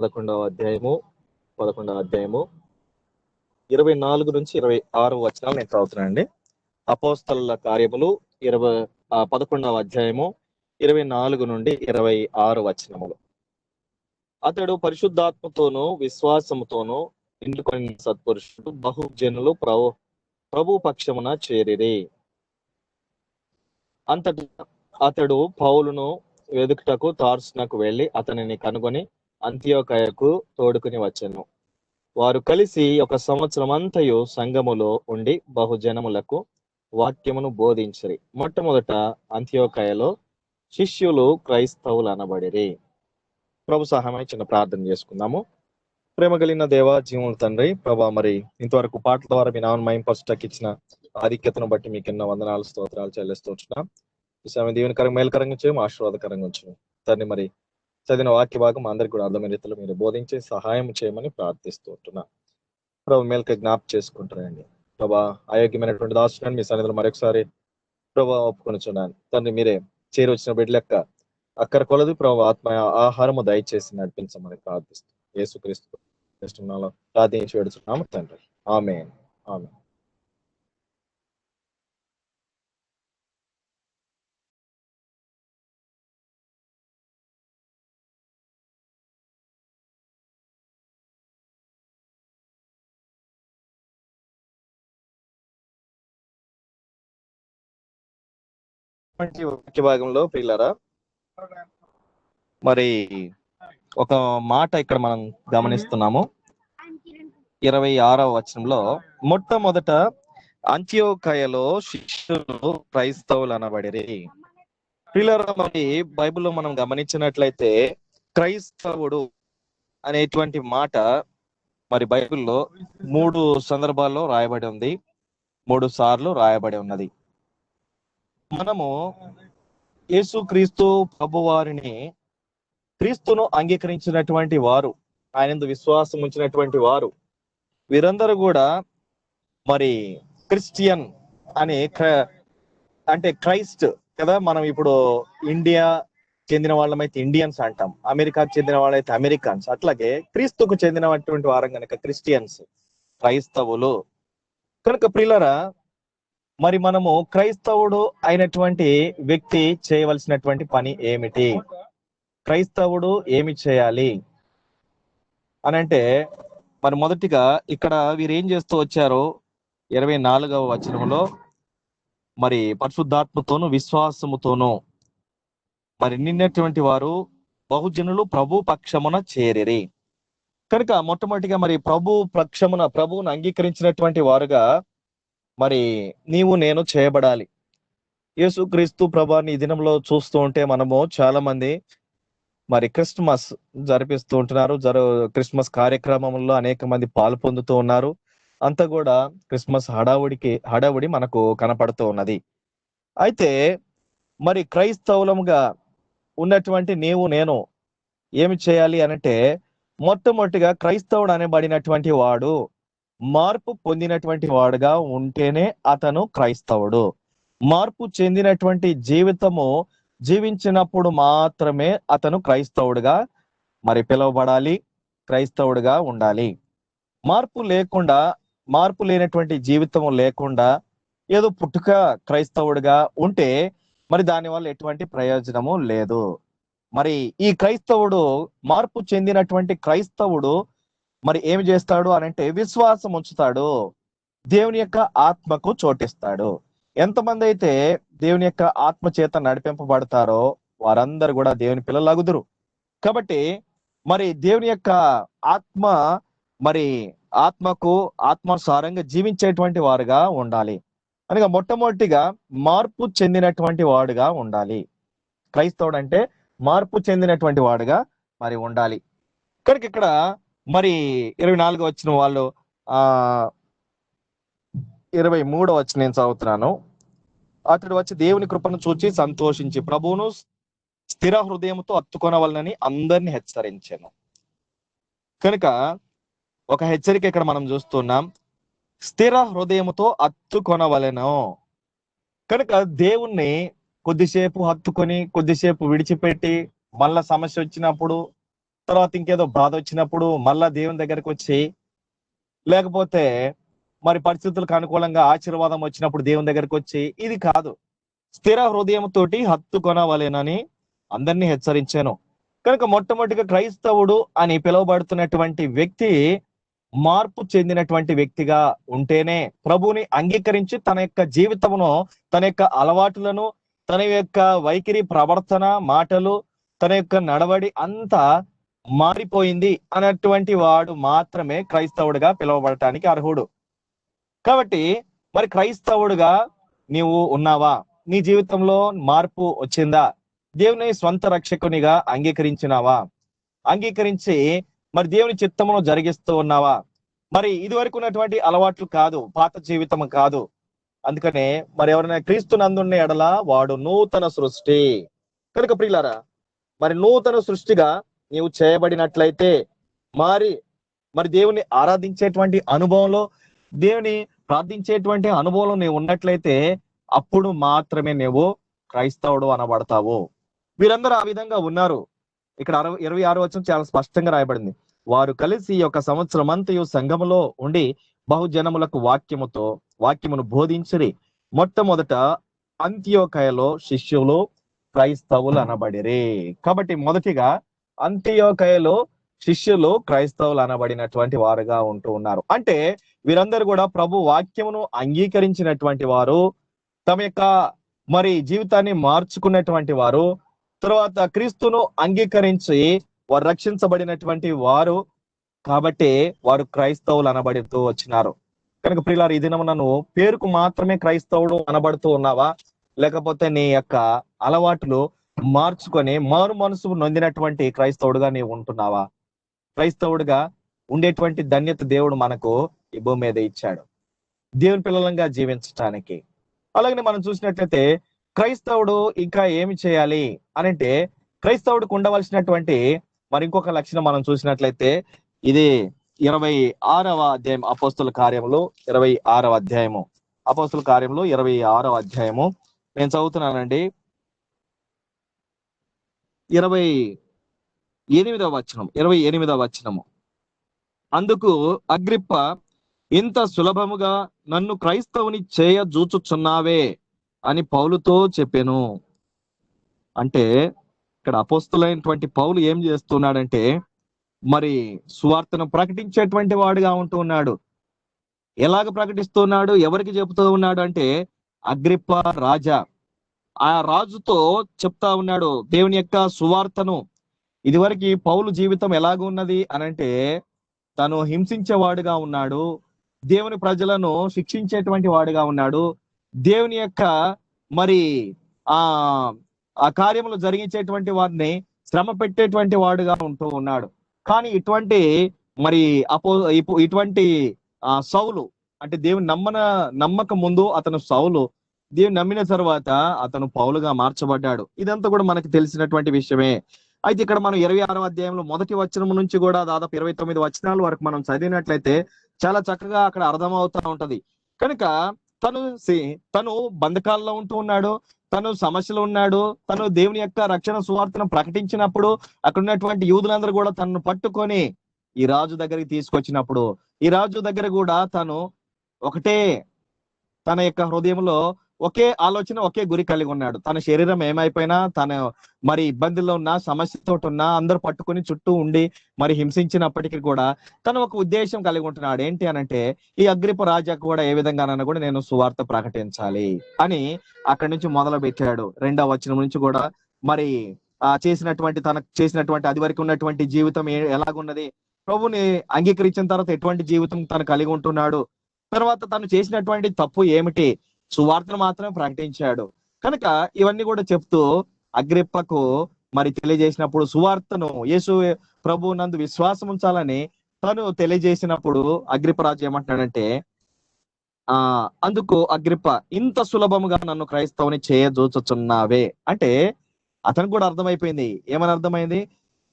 పదకొండవ అధ్యాయము పదకొండవ అధ్యాయము ఇరవై నాలుగు నుంచి ఇరవై ఆరు వచనాలు నేను చదువుతున్నానండి. అపోస్తల కార్యములు ఇరవై పదకొండవ అధ్యాయము ఇరవై నాలుగు నుండి ఇరవై ఆరు వచనములు. అతడు పరిశుద్ధాత్మతోనూ విశ్వాసముతోనూ నిండుకొని సత్పురుషుడు బహుజనులు ప్రభు ప్రభు పక్షమున చేరిరి. అంతటి అతడు పౌలును వెదుకుటకు తార్సునకు వెళ్ళి అతనిని కనుగొని అంత్యోకయకు తోడుకుని వచ్చెను. వారు కలిసి ఒక సంవత్సరం అంతయు సంఘములో ఉండి బహుజనములకు వాక్యమును బోధించరి. మొట్టమొదట అంత్యోకయలో శిష్యులు క్రైస్తవులు అనబడిరి ప్రభు సహాయమై చిన్న ప్రార్థన చేసుకుందాము. ప్రేమ కలిగిన దేవ జీవుల తండ్రి ప్రభా మరి ఇంతవరకు పాటల ద్వారా మీ నామయం మైం ఇచ్చిన ఆధిక్యతను బట్టి మీకు ఎన్నో వందనాలు స్తోత్రాలు చెల్లిస్తూ ఉంటున్నాం. ఈ సమయం దీవెనకరంగా మేలుకరంగా చేయము ఆశీర్వాదకరంగా ఉంచు. తండ్రి మరి చదివిన వాక్య భాగం అందరికి కూడా అర్థమైన రీతిలో మీరు బోధించి సహాయం చేయమని ప్రార్థిస్తూ ఉంటున్నా. ప్రభు మేలుక జ్ఞాప్ చేసుకుంటారండి ప్రభా అయోగ్యమైనటువంటి దాస్తున్నాను మీ సన్నిధిలో మరొకసారి ప్రభా ఒప్పుకొనిచున్నాను. తండ్రి మీరే చేరి వచ్చిన బిడ్డ లెక్క అక్కర కొలది ప్రభు ఆత్మ ఆహారము దయచేసి నడిపించమని ప్రార్థిస్తూ. యేసుక్రీస్తు ప్రార్థించి పెడుతున్నాము తండ్రి. ఆమె ఆమె ముఖ్య భాగంలో ప్రియులారా మరి ఒక మాట ఇక్కడ మనం గమనిస్తున్నాము. ఇరవై ఆరవ వచనంలో మొట్టమొదట అంత్యోకయలో శిష్యులు క్రైస్తవులు అనబడిరి. ప్రియులారా మరి బైబిల్లో మనం గమనించినట్లయితే క్రైస్తవుడు అనేటువంటి మాట మరి బైబిల్లో మూడు సందర్భాల్లో రాయబడి ఉంది. మూడు సార్లు రాయబడి ఉన్నది. మనము యేసు క్రీస్తు ప్రభువారిని క్రీస్తును అంగీకరించినటువంటి వారు ఆయన విశ్వాసం ఉంచినటువంటి వారు వీరందరూ కూడా మరి క్రిస్టియన్ అనే అంటే క్రైస్ట్ కదా మనం ఇప్పుడు ఇండియా చెందిన వాళ్ళమైతే ఇండియన్స్ అంటాం అమెరికాకు చెందిన వాళ్ళైతే అమెరికన్స్ అట్లాగే క్రీస్తుకు చెందినటువంటి వారం కనుక క్రిస్టియన్స్ క్రైస్తవులు. కనుక ప్రిలరా మరి మనము క్రైస్తవుడు అయినటువంటి వ్యక్తి చేయవలసినటువంటి పని ఏమిటి? క్రైస్తవుడు ఏమి చేయాలి? అని అంటే మరి మొదటిగా ఇక్కడ వీరు ఏం చేస్తూ వచ్చారో ఇరవై నాలుగవ వచనంలో మరి పరిశుద్ధాత్మతోను విశ్వాసముతోను మరి నిన్నటువంటి వారు బహుజనులు ప్రభు పక్షమున చేరిరి. కనుక మొట్టమొదటిగా మరి ప్రభు పక్షమున ప్రభువును అంగీకరించినటువంటి వారుగా మరి నీవు నేను చేయబడాలి. యేసుక్రీస్తు ప్రభాని ఈ దినంలో చూస్తూ ఉంటే మనము చాలా మంది మరి క్రిస్మస్ జరిపిస్తూ ఉంటున్నారు. జరు క్రిస్మస్ కార్యక్రమంలో అనేక మంది పాలు పొందుతూ ఉన్నారు. అంతా కూడా క్రిస్మస్ హడావుడికి హడావుడి మనకు కనపడుతూ ఉన్నది. అయితే మరి క్రైస్తవులముగా ఉన్నటువంటి నీవు నేను ఏమి చేయాలి అనంటే మొట్టమొదటిగా క్రైస్తవుడు అనబడినటువంటి వాడు మార్పు పొందినటువంటి వాడుగా ఉంటేనే అతను క్రైస్తవుడు. మార్పు చెందినటువంటి జీవితము జీవించినప్పుడు మాత్రమే అతను క్రైస్తవుడుగా మరి పిలువబడాలి క్రైస్తవుడుగా ఉండాలి. మార్పు లేకుండా మార్పు లేనటువంటి జీవితం లేకుండా ఏదో పుట్టుక క్రైస్తవుడిగా ఉంటే మరి దాని వల్ల ఎటువంటి ప్రయోజనము లేదు. మరి ఈ క్రైస్తవుడు మార్పు చెందినటువంటి క్రైస్తవుడు మరి ఏమి చేస్తాడు అని అంటే విశ్వాసం ఉంచుతాడు. దేవుని యొక్క ఆత్మకు చోటిస్తాడు. ఎంతమంది అయితే దేవుని యొక్క ఆత్మ చేత నడిపింపబడతారో వారందరూ కూడా దేవుని పిల్లలగుదురు. కాబట్టి మరి దేవుని యొక్క ఆత్మ మరి ఆత్మకు ఆత్మానుసారంగా జీవించేటువంటి వారుగా ఉండాలి. అనగా మొట్టమొదటిగా మార్పు చెందినటువంటి వాడుగా ఉండాలి. క్రైస్తవుడు అంటే మార్పు చెందినటువంటి వాడుగా మరి ఉండాలి. కనుక ఇక్కడ మరి ఇరవై నాలుగు వచ్చిన వాళ్ళు ఆ ఇరవై మూడో వచ్చి నేను చదువుతున్నాను. అతడు వచ్చి దేవుని కృపను చూచి సంతోషించి ప్రభువును స్థిర హృదయంతో అత్తుకొనవలనని అందరిని హెచ్చరించాను. కనుక ఒక హెచ్చరిక ఇక్కడ మనం చూస్తున్నాం. స్థిర హృదయముతో అత్తుకొనవలెను. కనుక దేవుణ్ణి కొద్దిసేపు హత్తుకొని కొద్దిసేపు విడిచిపెట్టి మళ్ళా సమస్య వచ్చినప్పుడు తర్వాత ఇంకేదో బాధ వచ్చినప్పుడు మళ్ళా దేవుని దగ్గరికి వచ్చి లేకపోతే మరి పరిస్థితులకు అనుకూలంగా ఆశీర్వాదం వచ్చినప్పుడు దేవుని దగ్గరికి వచ్చి ఇది కాదు. స్థిర హృదయంతోటి హత్తుకొనవలేనని అందరినీ హెచ్చరించాను. కనుక మొట్టమొదటిగా క్రైస్తవుడు అని పిలువబడుతున్నటువంటి వ్యక్తి మార్పు చెందినటువంటి వ్యక్తిగా ఉంటేనే ప్రభుని అంగీకరించి తన యొక్క జీవితమును తన యొక్క అలవాట్లను తన యొక్క వైఖరి ప్రవర్తన మాటలు తన యొక్క నడవడి అంతా మారిపోయింది అన్నటువంటి వాడు మాత్రమే క్రైస్తవుడిగా పిలువబడటానికి అర్హుడు. కాబట్టి మరి క్రైస్తవుడుగా నీవు ఉన్నావా? నీ జీవితంలో మార్పు వచ్చిందా? దేవుని స్వంత రక్షకునిగా అంగీకరించినావా? అంగీకరించి మరి దేవుని చిత్తమును జరిగిస్తూ ఉన్నావా? మరి ఇది వరకు ఉన్నటువంటి అలవాట్లు కాదు పాత జీవితం కాదు. అందుకనే మరి ఎవరైనా క్రీస్తు నందున్న ఎడల వాడు నూతన సృష్టి. కనుక ప్రియులారా మరి నూతన సృష్టిగా నీవు చేయబడినట్లయితే మరి మరి దేవుని ఆరాధించేటువంటి అనుభవంలో దేవుని ప్రార్థించేటువంటి అనుభవంలో నీవు ఉన్నట్లయితే అప్పుడు మాత్రమే నువ్వు క్రైస్తవుడు అనబడతావు. వీరందరూ ఆ విధంగా ఉన్నారు. ఇక్కడ అరవై ఇరవై ఆరు వచ్చిన చాలా స్పష్టంగా రాయబడింది. వారు కలిసి ఒక సంవత్సరం అంతయు సంఘములో ఉండి బహుజనములకు వాక్యముతో వాక్యమును బోధించిరి మొట్టమొదట అంత్యోకయలో శిష్యులు క్రైస్తవులు అనబడిరి. కాబట్టి మొదటిగా అంత్యోకయలో శిష్యులు క్రైస్తవులు అనబడినటువంటి వారుగా ఉంటూ ఉన్నారు. అంటే వీరందరూ కూడా ప్రభు వాక్యమును అంగీకరించినటువంటి వారు తమ యొక్క మరి జీవితాన్ని మార్చుకున్నటువంటి వారు తర్వాత క్రీస్తును అంగీకరించి వారు రక్షించబడినటువంటి వారు కాబట్టి వారు క్రైస్తవులు అనబడుతూ వచ్చినారు. కనుక ప్రియులారు ఈ దినము నన్ను పేరుకు మాత్రమే క్రైస్తవుడు అనబడుతూ ఉన్నావా? లేకపోతే నీ యొక్క అలవాట్లు మార్చుకొని మారు మనసు నొందినటువంటి క్రైస్తవుడుగా నీవు ఉంటున్నావా? క్రైస్తవుడుగా ఉండేటువంటి ధన్యత దేవుడు మనకు ఈ భూమి మీద ఇచ్చాడు. దేవుని పిల్లలంగా జీవించటానికి. అలాగనే మనం చూసినట్లయితే క్రైస్తవుడు ఇంకా ఏమి చేయాలి అనంటే క్రైస్తవుడికి ఉండవలసినటువంటి మరి ఇంకొక లక్షణం మనం చూసినట్లయితే ఇది ఇరవై ఆరవ అధ్యాయం అపోస్తుల కార్యములు ఇరవై ఆరవ అధ్యాయము. అపోస్తుల కార్యములు ఇరవై ఆరవ అధ్యాయము. నేను చదువుతున్నానండి. ఇరవై ఎనిమిదవ వచనం ఇరవై ఎనిమిదవ వచనము. అందుకు అగ్రిప్ప ఇంత సులభముగా నన్ను క్రైస్తవుని చేయ జూచుచున్నావే అని పౌలుతో చెప్పాను. అంటే ఇక్కడ అపోస్తులైనటువంటి పౌలు ఏం చేస్తున్నాడంటే మరి సువార్తను ప్రకటించేటువంటి వాడుగా ఉంటూ ఉన్నాడు. ఎలాగ ప్రకటిస్తున్నాడు ఎవరికి చెబుతూ ఉన్నాడు అంటే అగ్రిప్ప రాజా. ఆ రాజుతో చెప్తా ఉన్నాడు దేవుని యొక్క సువార్తను. ఇదివరకు పౌలు జీవితం ఎలాగ ఉన్నది అనంటే తను హింసించేవాడుగా ఉన్నాడు దేవుని ప్రజలను శిక్షించేటువంటి వాడుగా ఉన్నాడు దేవుని యొక్క మరి ఆ ఆ కార్యములు జరిగించేటువంటి వారిని శ్రమ పెట్టేటువంటి వాడుగా ఉంటూ ఉన్నాడు. కానీ ఇటువంటి మరి అపో ఇటువంటి ఆ సౌలు అంటే దేవుని నమ్మన నమ్మక ముందు అతను సౌలు దేవుని నమ్మిన తర్వాత అతను పౌలుగా మార్చబడ్డాడు. ఇదంతా కూడా మనకి తెలిసినటువంటి విషయమే. అయితే ఇక్కడ మనం ఇరవై ఆరో అధ్యాయంలో మొదటి వచనం నుంచి కూడా దాదాపు ఇరవై తొమ్మిది వచనాల వరకు మనం చదివినట్లయితే చాలా చక్కగా అక్కడ అర్థమవుతా ఉంటది. కనుక తను తను బంధకాల్లో ఉంటూ ఉన్నాడు తను సమస్యలు ఉన్నాడు తను దేవుని యొక్క రక్షణ సువార్తను ప్రకటించినప్పుడు అక్కడ ఉన్నటువంటి యూదులందరూ కూడా తనను పట్టుకొని ఈ రాజు దగ్గరికి తీసుకొచ్చినప్పుడు ఈ రాజు దగ్గర కూడా తను ఒకటే తన యొక్క హృదయంలో ఒకే ఆలోచన ఒకే గురి కలిగి ఉన్నాడు. తన శరీరం ఏమైపోయినా తన మరి ఇబ్బందుల్లో ఉన్న సమస్యతో ఉన్నా అందరు పట్టుకొని చుట్టూ ఉండి మరి హింసించినప్పటికీ కూడా తను ఒక ఉద్దేశం కలిగి ఉంటున్నాడు. ఏంటి అనంటే ఈ అగ్రిప రాజా కూడా ఏ విధంగానైనా కూడా నేను సువార్త ప్రకటించాలి అని అక్కడి నుంచి మొదలు పెట్టాడు రెండవ వచనం నుంచి కూడా మరి ఆ చేసినటువంటి తనకు చేసినటువంటి అది వరకు ఉన్నటువంటి జీవితం ఎలాగున్నది? ప్రభుని అంగీకరించిన తర్వాత ఎటువంటి జీవితం తను కలిగి ఉంటున్నాడు? తర్వాత తను చేసినటువంటి తప్పు ఏమిటి? సువార్తను మాత్రమే ప్రకటించాడు. కనుక ఇవన్నీ కూడా చెప్తూ అగ్రిప్పకు మరి తెలియజేసినప్పుడు సువార్తను యేసు ప్రభు నందు విశ్వాసం ఉంచాలని తను తెలియజేసినప్పుడు అగ్రిపరాజు ఏమంటాడంటే ఆ అందుకు అగ్రిప్ప ఇంత సులభముగా నన్ను క్రైస్తవుని చేయజూచుచున్నావే. అంటే అతనికి కూడా అర్థమైపోయింది. ఏమని అర్థమైంది?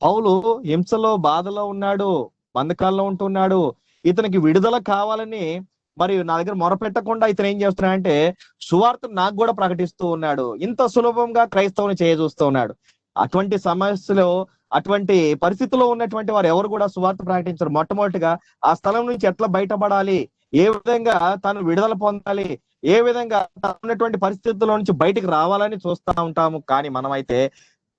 పౌలు హింసలో బాధలో ఉన్నాడు బంధకాల్లో ఉంటున్నాడు ఇతనికి విడుదల కావాలని మరి నా దగ్గర మొరపెట్టకుండా ఇతను ఏం చేస్తున్నాడంటే సువార్త నాకు కూడా ప్రకటిస్తూ ఉన్నాడు. ఇంత సులభంగా క్రైస్తవుని చేయజూస్తూ ఉన్నాడు. అటువంటి సమస్యలో అటువంటి పరిస్థితిలో ఉన్నటువంటి వారు ఎవరు కూడా సువార్త ప్రకటించరు. మొట్టమొదటిగా ఆ స్థలం నుంచి ఎట్లా బయటపడాలి? ఏ విధంగా తను విడుదల పొందాలి? ఏ విధంగా తను ఉన్నటువంటి పరిస్థితుల్లో నుంచి బయటికి రావాలని చూస్తా ఉంటాము. కానీ మనమైతే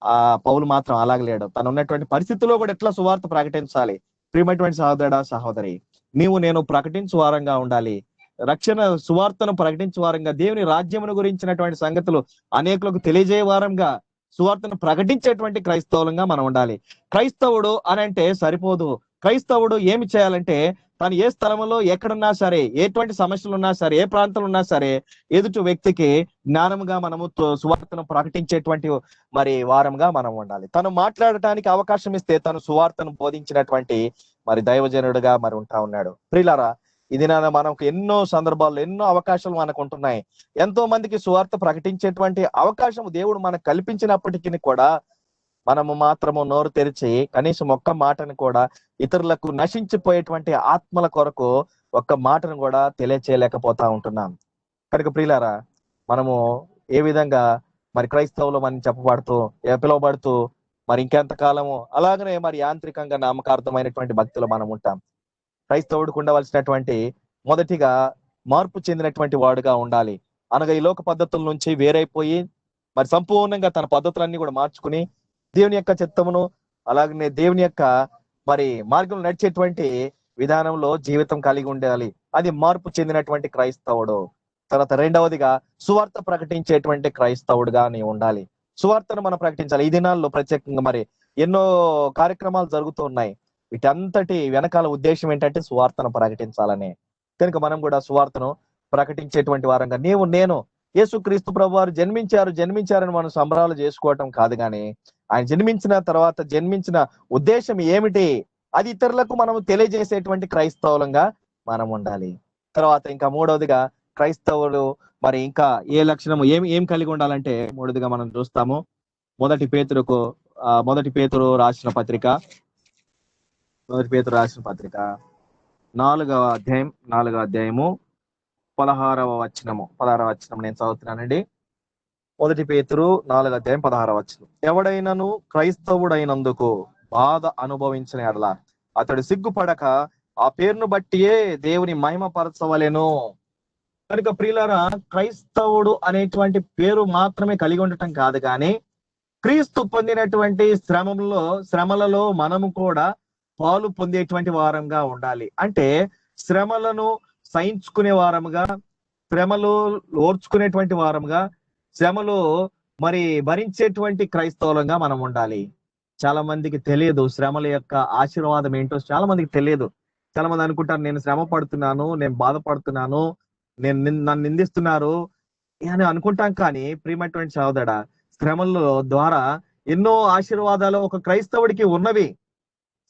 ఆ పౌలు మాత్రం అలాగ లేడు. తను ఉన్నటువంటి పరిస్థితుల్లో కూడా ఎట్లా సువార్త ప్రకటించాలి? ప్రియమైనటువంటి సహోదరుడా సహోదరి నీవు నేను ప్రకటించు వారంగా ఉండాలి. రక్షణ సువార్తను ప్రకటించు వారంగా దేవుని రాజ్యమును గురించినటువంటి సంగతులు అనేకులకు తెలియజేయ వారంగా సువార్తను ప్రకటించేటువంటి క్రైస్తవులంగా మనం ఉండాలి. క్రైస్తవుడు అని అంటే సరిపోదు. క్రైస్తవుడు ఏమి చేయాలంటే తను ఏ స్థలంలో ఎక్కడున్నా సరే ఎటువంటి సమస్యలు ఉన్నా సరే ఏ ప్రాంతంలో ఉన్నా సరే ఎదుటి వ్యక్తికి జ్ఞానముగా మనము తో- సువార్తను ప్రకటించేటువంటి మరి వారంగా మనం ఉండాలి. తను మాట్లాడటానికి అవకాశం ఇస్తే తను సువార్తను బోధించినటువంటి మరి దైవజనుడిగా మరి ఉంటా ఉన్నాడు. ప్రిలారా ఇది నా మనకు ఎన్నో సందర్భాల్లో ఎన్నో అవకాశాలు మనకు ఉంటున్నాయి ఎంతో మందికి సువార్త ప్రకటించేటువంటి అవకాశం దేవుడు మనకు కల్పించినప్పటికీ కూడా మనము మాత్రము నోరు తెరిచి కనీసం ఒక్క మాటను కూడా ఇతరులకు నశించిపోయేటువంటి ఆత్మల కొరకు ఒక్క మాటను కూడా తెలియచేయలేకపోతా ఉంటున్నాం. కనుక ప్రియులారా మనము ఏ విధంగా మరి క్రైస్తవులు మనం చెప్పబడుతూ ఏ పిలువబడుతూ మరి ఇంకెంత కాలము. అలాగనే మరి యాంత్రికంగా నామకార్థమైనటువంటి భక్తులు మనం ఉంటాం. క్రైస్తవుడికి ఉండవలసినటువంటి మొదటిగా మార్పు చెందినటువంటి వాడుగా ఉండాలి. అనగా ఈ లోక పద్ధతుల నుంచి వేరైపోయి మరి సంపూర్ణంగా తన పద్ధతులన్నీ కూడా మార్చుకుని దేవుని యొక్క చిత్తమును అలాగనే దేవుని యొక్క మరి మార్గం నడిచేటువంటి విధానంలో జీవితం కలిగి ఉండాలి. అది మార్పు చెందినటువంటి క్రైస్తవుడు. తర్వాత రెండవదిగా సువార్త ప్రకటించేటువంటి క్రైస్తవుడుగా నీ ఉండాలి. సువార్తను మనం ప్రకటించాలి. ఈ దినాల్లో ప్రత్యేకంగా మరి ఎన్నో కార్యక్రమాలు జరుగుతూ ఉన్నాయి. వీటంతటి వెనకాల ఉద్దేశం ఏంటంటే సువార్తను ప్రకటించాలని. కనుక మనం కూడా సువార్తను ప్రకటించేటువంటి వారంగా నీవు నేను యేసుక్రీస్తు ప్రభు వారు జన్మించారు జన్మించారని మనం సంబరాలు చేసుకోవటం కాదు కానీ ఆయన జన్మించిన తర్వాత జన్మించిన ఉద్దేశం ఏమిటి? అది ఇతరులకు మనం తెలియజేసేటువంటి క్రైస్తవులంగా మనం ఉండాలి. తర్వాత ఇంకా మూడవదిగా క్రైస్తవులు మరి ఇంకా ఏ లక్షణము ఏం ఏం కలిగి ఉండాలంటే మూడుదిగా మనం చూస్తాము. మొదటి పేతురుకు మొదటి పేతురు రాసిన పత్రిక. మొదటి పేతురు రాసిన పత్రిక. నాలుగవ అధ్యాయం నాలుగవ అధ్యాయము పదహారవ వచనము. పదహారవ వచనం నేను చదువుతున్నానండి. మొదటి పేతురు నాలుగవ అధ్యాయం పదహారవ వచనం. ఎవడైనాను క్రైస్తవుడైనందుకు బాధ అనుభవించిన ఎడల. అతడు సిగ్గుపడక ఆ పేరును బట్టియే దేవుని మహిమపరచవలెను. కనుక ప్రియులారా క్రైస్తవుడు అనేటువంటి పేరు మాత్రమే కలిగి ఉండటం కాదు కానీ క్రీస్తు పొందినటువంటి శ్రమంలో శ్రమలలో మనము కూడా పాలు పొందేటువంటి వారంగా ఉండాలి. అంటే శ్రమలను సహించుకునే వారముగా శ్రమలు ఓర్చుకునేటువంటి వారముగా శ్రమలు మరి భరించేటువంటి క్రైస్తవులంగా మనం ఉండాలి. చాలా మందికి తెలియదు శ్రమల యొక్క ఆశీర్వాదం ఏంటో చాలా మందికి తెలియదు. చాలా మంది అనుకుంటారు నేను శ్రమ పడుతున్నాను నేను బాధపడుతున్నాను నేను నన్ను నిందిస్తున్నారు అని అనుకుంటాం కానీ ప్రియమైనటువంటి సహోదరా శ్రమల ద్వారా ఎన్నో ఆశీర్వాదాలు ఒక క్రైస్తవుడికి ఉన్నవి.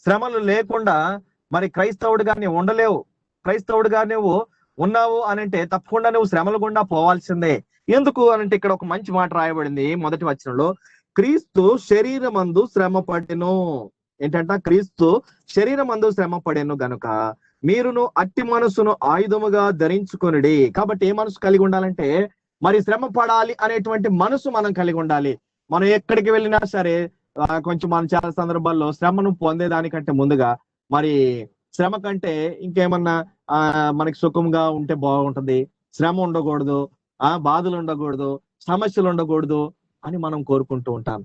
శ్రమలు లేకుండా మరి క్రైస్తవుడిగా నీవు ఉండలేవు. క్రైస్తవుడిగా నువ్వు ఉన్నావు అనంటే తప్పకుండా నువ్వు శ్రమల గుండా పోవాల్సిందే. ఎందుకు అనంటే ఇక్కడ ఒక మంచి మాట రాయబడింది మొదటి వచనంలో క్రీస్తు శరీరమందు శ్రమ పడెను ఏంటంట? క్రీస్తు శరీరమందు శ్రమ పడెను గనుక మీరును అట్టి మనసును ఆయుధముగా ధరించుకొనిడి. కాబట్టి ఏ మనసు కలిగి ఉండాలంటే మరి శ్రమ పడాలి అనేటువంటి మనసు మనం కలిగి ఉండాలి. మనం ఎక్కడికి వెళ్ళినా సరే కొంచెం మనం చాలా సందర్భాల్లో శ్రమను పొందేదానికంటే ముందుగా మరి శ్రమ కంటే ఇంకేమన్నా ఆ మనకి సుఖంగా ఉంటే బాగుంటది. శ్రమ ఉండకూడదు ఆ బాధలు ఉండకూడదు సమస్యలు ఉండకూడదు అని మనం కోరుకుంటూ ఉంటాం.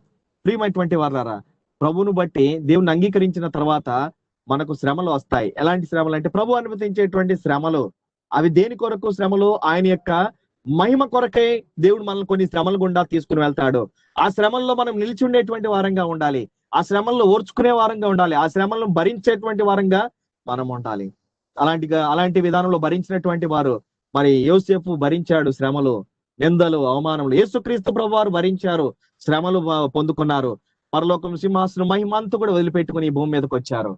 ప్రియమైనటువంటి వారారా ప్రభువును బట్టి దేవుని అంగీకరించిన తర్వాత మనకు శ్రమలు వస్తాయి. ఎలాంటి శ్రమలు అంటే ప్రభు అనుమతించేటువంటి శ్రమలు. అవి దేని కొరకు శ్రమలు? ఆయన యొక్క మహిమ కొరకే దేవుడు మనల్ని కొన్ని శ్రమలు గుండా తీసుకుని వెళ్తాడు. ఆ శ్రమల్లో మనం నిలిచి ఉండేటువంటి వారంగా ఉండాలి. ఆ శ్రమల్లో ఓర్చుకునే వారంగా ఉండాలి. ఆ శ్రమలను భరించేటువంటి వారంగా మనం ఉండాలి. అలాంటిగా అలాంటి విధానంలో భరించినటువంటి వారు. మరి యోసేపు భరించాడు శ్రమలు నిందలు అవమానములు. యేసుక్రీస్తు ప్రభు వారు భరించారు శ్రమలు పొందుకున్నారు. పరలోకం సింహాసనం మహిమ అంతా కూడా వదిలిపెట్టుకుని భూమి మీదకి వచ్చారు.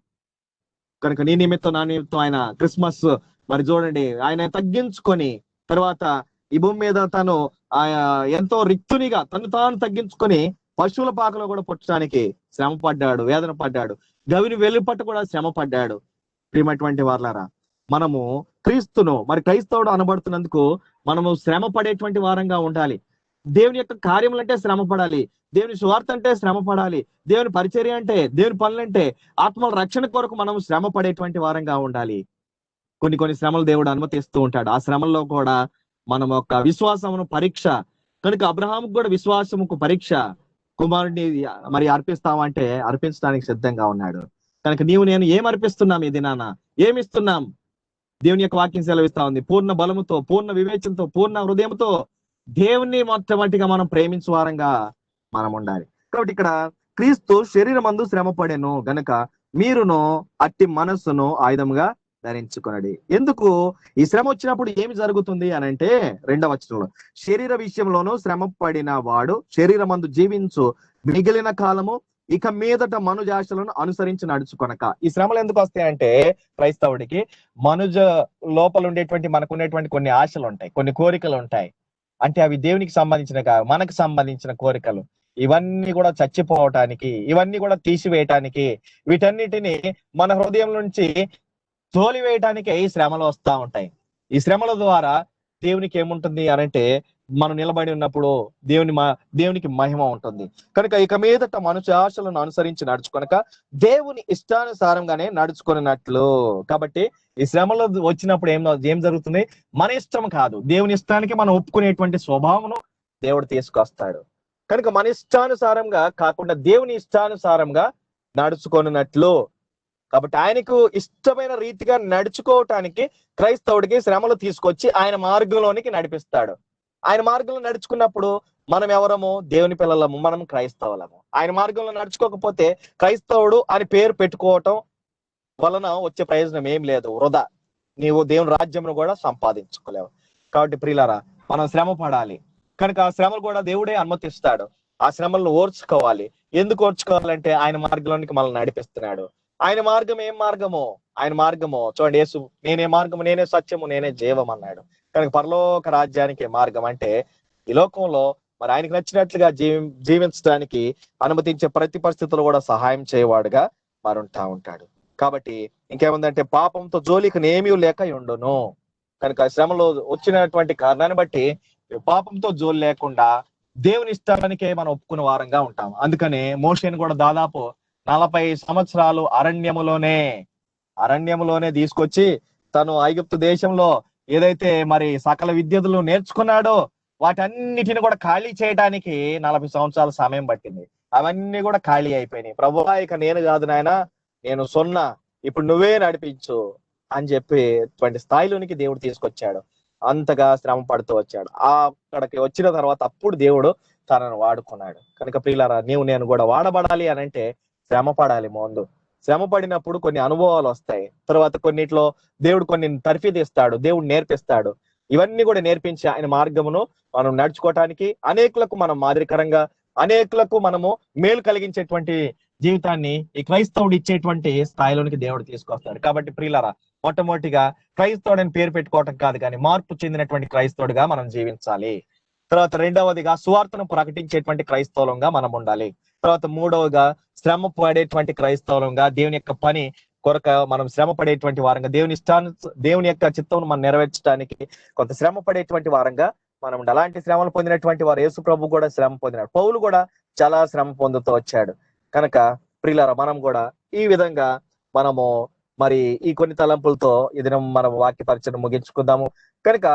కనుక నీ నిమిత్తం నా నిమిత్తం ఆయన క్రిస్మస్ మరి చూడండి ఆయన తగ్గించుకొని తర్వాత ఈ భూమి మీద తను ఆయన ఎంతో రిక్తునిగా తను తాను తగ్గించుకొని పశువుల పాకలో కూడా పుట్టడానికి శ్రమ పడ్డాడు వేదన పడ్డాడు గవిని వెలుపట్టు కూడా శ్రమ పడ్డాడు. ప్రియమైనటువంటి వార్లారా మనము క్రీస్తును మరి క్రైస్తవుడు అనబడుతున్నందుకు మనము శ్రమ పడేటువంటి వారంగా ఉండాలి. దేవుని యొక్క కార్యములు అంటే శ్రమ పడాలి దేవుని స్వార్థ అంటే శ్రమ పడాలి దేవుని పరిచర్య అంటే దేవుని పనులంటే ఆత్మల రక్షణ కొరకు మనం శ్రమ పడేటువంటి వారంగా ఉండాలి. కొన్ని కొన్ని శ్రమలు దేవుడు అనుమతిస్తూ ఉంటాడు. ఆ శ్రమల్లో కూడా మనం ఒక విశ్వాసమును పరీక్ష కనుక అబ్రహాముకు కూడా విశ్వాసముకు పరీక్ష కుమారుడిని మరి అర్పిస్తామంటే అర్పించడానికి సిద్ధంగా ఉన్నాడు. కనుక నీవు నేను ఏం అర్పిస్తున్నాం ఈ దినాన? ఏమిస్తున్నాం దేవుని యొక్క వాక్యం సెలవిస్తా ఉంది. పూర్ణ బలముతో పూర్ణ వివేచనతో పూర్ణ హృదయంతో దేవుణ్ణి మొట్టమొదటిగా మనం ప్రేమించు వారంగా మనం ఉండాలి. కాబట్టి ఇక్కడ క్రీస్తు శరీరం మందు శ్రమ పడేను గనక మీరును అట్టి మనస్సును ఆయుధంగా ధరించుకొనడి. ఎందుకు? ఈ శ్రమ వచ్చినప్పుడు ఏమి జరుగుతుంది అని అంటే రెండవ వచనంలో శరీర విషయంలోనూ శ్రమ పడిన వాడు శరీరమందు జీవించు మిగిలిన కాలము ఇక మీదట మనుజాశలను అనుసరించి నడుచుకొనక. ఈ శ్రమలు ఎందుకు వస్తాయంటే క్రైస్తవుడికి మనుజ లోపల ఉండేటువంటి మనకు ఉండేటువంటి కొన్ని ఆశలు ఉంటాయి కొన్ని కోరికలు ఉంటాయి అంటే అవి దేవునికి సంబంధించిన కాదు మనకు సంబంధించిన కోరికలు. ఇవన్నీ కూడా చచ్చిపోవటానికి ఇవన్నీ కూడా తీసివేయటానికి వీటన్నిటిని మన హృదయం నుంచి తోలివేయటానికి ఈ శ్రమలు వస్తా ఉంటాయి. ఈ శ్రమల ద్వారా దేవునికి ఏముంటుంది అని అంటే మనం నిలబడి ఉన్నప్పుడు దేవుని మా దేవునికి మహిమ ఉంటుంది. కనుక ఇక మీదట మనుషు ఆశలను అనుసరించి నడుచుకొనక దేవుని ఇష్టానుసారంగానే నడుచుకున్నట్లు. కాబట్టి ఈ శ్రమలు వచ్చినప్పుడు ఏం ఏం జరుగుతుంది? మన ఇష్టం కాదు. దేవుని ఇష్టానికి మనం ఒప్పుకునేటువంటి స్వభావం దేవుడు తీసుకొస్తాడు. కనుక మన ఇష్టానుసారంగా కాకుండా దేవుని ఇష్టానుసారంగా నడుచుకొనున్నట్లు కాబట్టి ఆయనకు ఇష్టమైన రీతిగా నడుచుకోవటానికి క్రైస్తవుడికి శ్రమలు తీసుకొచ్చి ఆయన మార్గంలోనికి నడిపిస్తాడు. ఆయన మార్గంలో నడుచుకున్నప్పుడు మనం ఎవరము? దేవుని పిల్లలము. మనం క్రైస్తవులము. ఆయన మార్గంలో నడుచుకోకపోతే క్రైస్తవుడు అని పేరు పెట్టుకోవటం వలన వచ్చే ప్రయోజనం ఏం లేదు. వృధా. నీవు దేవుని రాజ్యంను కూడా సంపాదించుకోలేవు. కాబట్టి ప్రియులారా మనం శ్రమ పడాలి. కనుక ఆ శ్రమలు కూడా దేవుడే అనుమతిస్తాడు. ఆ శ్రమలను ఓర్చుకోవాలి. ఎందుకు ఓర్చుకోవాలంటే ఆయన మార్గంలోనికి మనల్ని నడిపిస్తున్నాడు. ఆయన మార్గం ఏం మార్గము? ఆయన మార్గము? చూడండి యేసు నేనే మార్గము నేనే సత్యము నేనే జీవం అన్నాడు. కనుక పరలోక రాజ్యానికి మార్గం అంటే ఈ లోకంలో మరి ఆయనకు నచ్చినట్లుగా జీవి జీవించడానికి అనుమతించే ప్రతి పరిస్థితులు కూడా సహాయం చేయవాడుగా మారుంటా ఉంటాడు. కాబట్టి ఇంకేముందంటే పాపంతో జోలికి ఏమీ లేక ఉండును కనుక శ్రమలో వచ్చినటువంటి కారణాన్ని బట్టి పాపంతో జోలి లేకుండా దేవుని ఇష్టానికే మనం ఒప్పుకున్న వారంగా ఉంటాం. అందుకనే మోషన్ కూడా దాదాపు నలభై సంవత్సరాలు అరణ్యములోనే అరణ్యములోనే తీసుకొచ్చి తను ఐగుప్తు దేశంలో ఏదైతే మరి సకల విద్యలు నేర్చుకున్నాడో వాటన్నిటిని కూడా ఖాళీ చేయడానికి నలభై సంవత్సరాల సమయం పట్టింది. అవన్నీ కూడా ఖాళీ అయిపోయినాయి. ప్రభు ఇక నేను కాదు నాయన నేను సున్నా ఇప్పుడు నువ్వే నడిపించు అని చెప్పి అటువంటి స్థాయిలోనికి దేవుడు తీసుకొచ్చాడు. అంతగా శ్రమ పడుతూ వచ్చాడు. ఆ అక్కడికి వచ్చిన తర్వాత అప్పుడు దేవుడు తనను వాడుకున్నాడు. కనుక ప్రియులారా నీవు నేను కూడా వాడబడాలి అని అంటే శ్రమ పడాలి ముందు. శ్రమ పడినప్పుడు కొన్ని అనుభవాలు వస్తాయి. తర్వాత కొన్నిట్లో దేవుడు కొన్ని తర్ఫీదిస్తాడు దేవుడు నేర్పిస్తాడు. ఇవన్నీ కూడా నేర్పించి ఆయన మార్గమును మనం నడుచుకోవటానికి అనేకులకు మనం మాదిరికరంగా అనేకులకు మనము మేలు కలిగించేటువంటి జీవితాన్ని ఈ క్రైస్తవుడు ఇచ్చేటువంటి స్థాయిలోనికి దేవుడు తీసుకొస్తాడు. కాబట్టి ప్రియులరా మొట్టమొదటిగా అని పేరు పెట్టుకోవటం కాదు కానీ మార్పు చెందినటువంటి క్రైస్తవుడుగా మనం జీవించాలి. తర్వాత రెండవదిగా సువార్తను ప్రకటించేటువంటి క్రైస్తవులంగా మనం ఉండాలి. తర్వాత మూడవగా శ్రమ పడేటువంటి క్రైస్తవులంగా దేవుని యొక్క పని కొరక మనం శ్రమ పడేటువంటి వారంగా దేవుని ఇష్టాను దేవుని యొక్క చిత్తం మనం నెరవేర్చడానికి కొంత శ్రమ పడేటువంటి వారంగా మనం ఉండాలి. అలాంటి శ్రమలు పొందినటువంటి వారు యేసు ప్రభు కూడా శ్రమ పొందినాడు. పౌలు కూడా చాలా శ్రమ పొందుతూ వచ్చాడు. కనుక ప్రియులారా మనం కూడా ఈ విధంగా మనము మరి ఈ కొన్ని తలంపులతో ఈ దినం మనం వాక్య పరిచయం ముగించుకుందాము. కనుక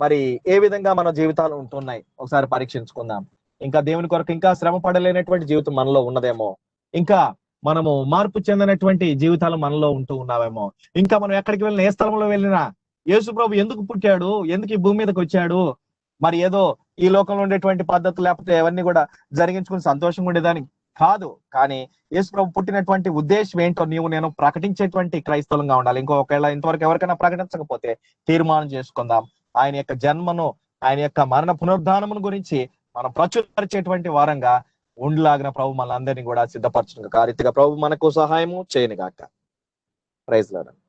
మరి ఏ విధంగా మన జీవితాలు ఉంటున్నాయి? ఒకసారి పరీక్షించుకుందాం. ఇంకా దేవుని కొరకు ఇంకా శ్రమ పడలేనటువంటి జీవితం మనలో ఉన్నదేమో. ఇంకా మనము మార్పు చెందినటువంటి జీవితాలు మనలో ఉంటూ ఉన్నావేమో. ఇంకా మనం ఎక్కడికి వెళ్ళినా ఏ స్థలంలో వెళ్ళినా యేసు ప్రభు ఎందుకు పుట్టాడు? ఎందుకు ఈ భూమి మీదకి వచ్చాడు? మరి ఏదో ఈ లోకంలో ఉండేటువంటి పద్ధతులు లేకపోతే అవన్నీ కూడా జరిగించుకుని సంతోషంగా ఉండేదానికి కాదు. కానీ యేసు ప్రభు పుట్టినటువంటి ఉద్దేశం ఏంటో నీవు నేను ప్రకటించేటువంటి క్రైస్తవంగా ఉండాలి. ఇంకో ఒకవేళ ఇంతవరకు ఎవరికైనా ప్రకటించకపోతే తీర్మానం చేసుకుందాం. ఆయన యొక్క జన్మను ఆయన యొక్క మరణ పునరుద్ధానమును గురించి మనం ప్రచురించేటువంటి వారంగా ఉండలాగిన ప్రభు మనందరినీ కూడా సిద్ధపరచును కారీతిగా ప్రభు మనకు సహాయము చేయను గాక ప్రైజ్ లాడ్.